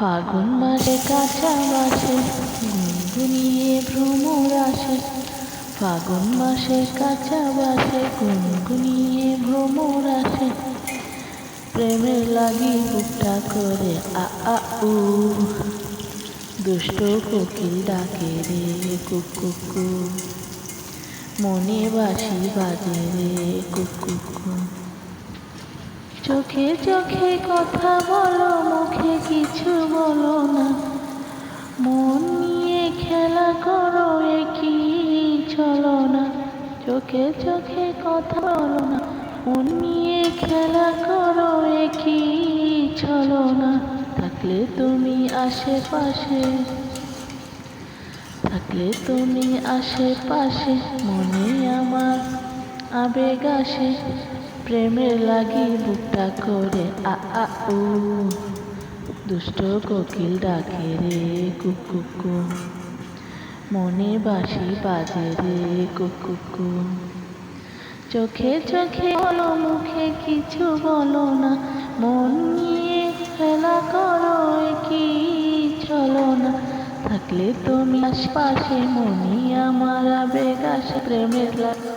ফাগুন মাসে কাঁচা বাসে গুনগুনিয়ে ভ্রমর আসে। ফাগুন মাসে কাঁচা বাসে গুনগুনিয়ে ভ্রমর আসে। প্রেমের লাগি বুকটা করে, আ আ, উ। দুষ্ট কোকিল ডাকে রে কুকু মনে বাসি বাজে রে কুকু চোখে চোখে কথা বলো, মুখে কিছু চোখে চোখে কথা বলো না। মন নিয়ে খেলা করো কি চলো না। থাকলে তুমি আশেপাশে। থাকলে তুমি আশেপাশে, মনে আমার আবেগ আসে। প্রেমের লাগি বুকটা করে, আ উ। দুষ্ট কোকিল ডাকে রে কুকুকু মনে বাসি বাজে রে কুকুকু চোখে চোখে বলো, মুখে কিছু বলো না। মন নিয়ে খেলা করো কি চলো না থাকলে তুমি আশপাশে মনি আমার আবেগ আসে প্রেমের লাগে